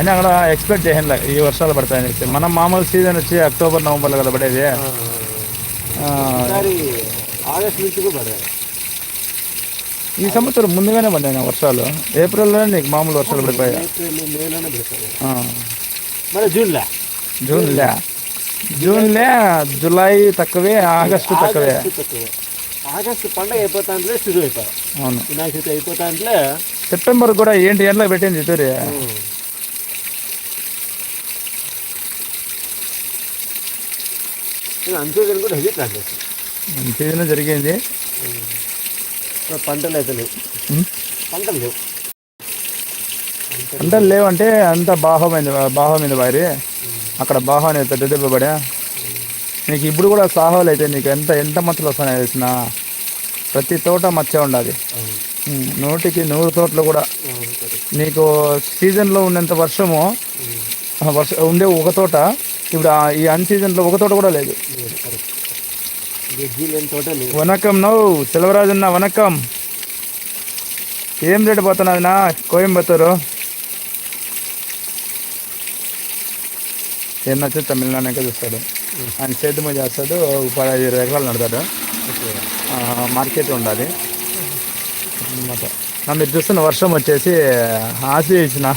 అని అక్కడ ఎక్స్పెక్ట్ చేయలే ఈ వర్షాలు పడతాయని చెప్పి. మనం మామూలు సీజన్ వచ్చి అక్టోబర్ నవంబర్లో కదా పడేది. ఆగస్ట్ నుంచి కూడా పడాయి ఈ సంవత్సరం ముందుగానే పడినాయి వర్షాలు. ఏప్రిల్లోనే నీకు మామూలు వర్షాలు పడిపోయాయి. ఆ, మరి జూన్లో జూన్లే జూన్లే జూలై తక్కువే ఆగస్టు తక్కువే. ఆగస్టు పండగ అయిపోతా అంటే శురు అయిపోయి అవును. వినాయక చవితి అయిపోతా అంటే సెప్టెంబర్ కూడా ఏంటి ఎండలో పెట్టింది చిత్తూరు అంత్యోదయం కూడా హెవీ సీజన్ జరిగింది? పంటలు అయితే లేవు? పంటలు లేవు. అంటే లేవంటే అంత బాహమైంది బాహమైంది వారి అక్కడ బాహ అనేది పెద్ద దెబ్బ పడా. నీకు ఇప్పుడు కూడా సాహోలు అయితే నీకు ఎంత ఎంత మచ్చలు వస్తున్నాయి తెలిసిన ప్రతి తోట మచ్చ ఉండాలి. నూటికి నూరు తోటలు కూడా. నీకు సీజన్లో ఉన్నంత వర్షము వర్ష ఉండే ఒక తోట ఇప్పుడు ఈ అన్ సీజన్లో ఒక తోట కూడా లేదు. వనకం నో సెలవరాజన్న వనకం. ఏం రేటు పోతున్నదినా కోయంబత్తూరు? ఏం నచ్చి తమిళనాడుకే చూస్తాడు. ఆయన సేద్యము చేస్తాడు పది ఐదు ఎకరాలు నడతాడు. మార్కెట్ ఉండాలి. నా మీరు చూస్తున్న వర్షం వచ్చేసి ఆసి ఇచ్చిన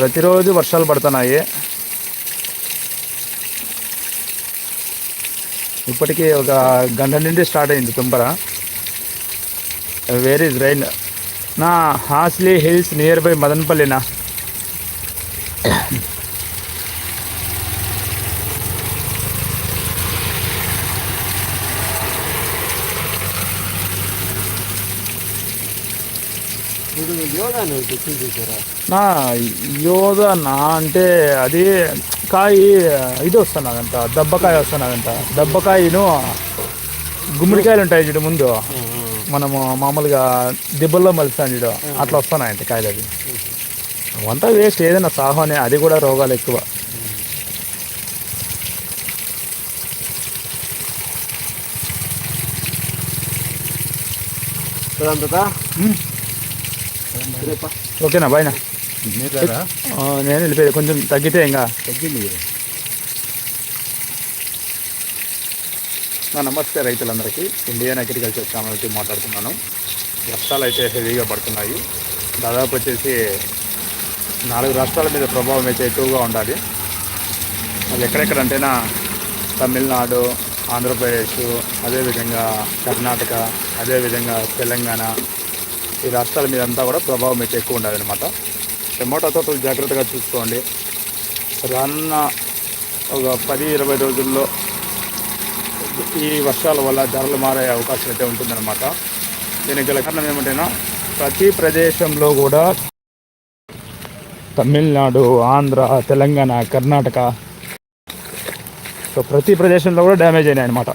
ప్రతిరోజు వర్షాలు పడుతున్నాయి. ఇప్పటికీ ఒక గంట నుండి స్టార్ట్ అయింది తుంపర వేర్ ఇస్ రైన్ నా హాస్లీ హిల్స్ నియర్ బై మదనపల్లినా ఇప్పుడు యోగా నువ్వు తెచ్చి చూసారా నా యోధ నా అంటే అది కాయ ఇది వస్తున్నదంట దబ్బకాయ వస్తున్నదంట. దబ్బకాయను గుమ్మడికాయలు ఉంటాయి చూడు ముందు. మనము మామూలుగా దిబ్బల్లో మలుస్తాం చూడు అట్లా వస్తున్నాయంట కాయలు అవి అవంతా వేస్ట్ ఏదైనా సాహోనే అది కూడా రోగాలు ఎక్కువ. రేపా ఓకేనా బాయ్నా నేను వెళ్ళిపోయేది. కొంచెం తగ్గితే ఇంకా. తగ్గింది నా నమస్తే రైతులందరికీ. ఇండియన్ అగ్రికల్చర్ ఛానల్ నుంచి మాట్లాడుతున్నాను. వర్షాలు అయితే హెవీగా పడుతున్నాయి. దాదాపు వచ్చేసి నాలుగు రాష్ట్రాల మీద ప్రభావం అయితే ఎక్కువగా ఉండాలి. అది ఎక్కడెక్కడంటేనా? తమిళనాడు ఆంధ్రప్రదేశ్ అదేవిధంగా కర్ణాటక అదేవిధంగా తెలంగాణ ఈ రాష్ట్రాల మీద అంతా కూడా ప్రభావం అయితే ఎక్కువ ఉండాలన్నమాట టమోటా తోటలు జాగ్రత్తగా చూసుకోండి. రానున్న ఒక పది ఇరవై రోజుల్లో ఈ వర్షాల వల్ల ధరలు మారే అవకాశం అయితే ఉంటుందన్నమాట. దీనికి గల కారణం ఏమంటేనా ప్రతి ప్రదేశంలో కూడా తమిళనాడు ఆంధ్ర తెలంగాణ కర్ణాటక సో ప్రతి ప్రదేశంలో కూడా డ్యామేజ్ అయినాయి అనమాట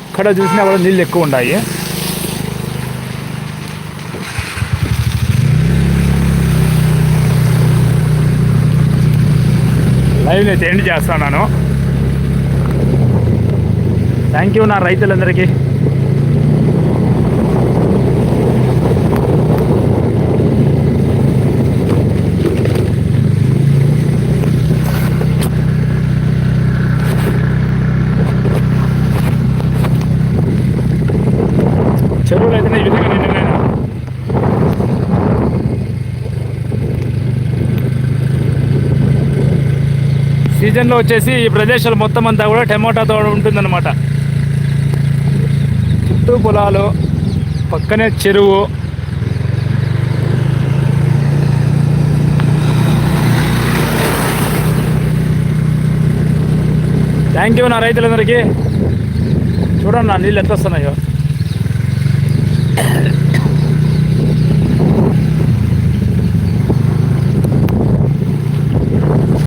ఎక్కడ చూసినా కూడా నీళ్ళు ఎక్కువ ఉన్నాయి. లైవ్ నేను ఎండ్ చేస్తున్నాను. థ్యాంక్ యూ నా రైతులందరికీ చెరువులు అయితే ఈ విధంగా నిండిపోయినా సీజన్లో వచ్చేసి ఈ ప్రదేశాలు మొత్తం అంతా కూడా టమోటాతో ఉంటుందన్నమాట. చుట్టూ పొలాలు పక్కనే చెరువు. థ్యాంక్ యూ నా రైతులందరికీ. చూడండి నా నీళ్ళు ఎంత వస్తున్నాయో.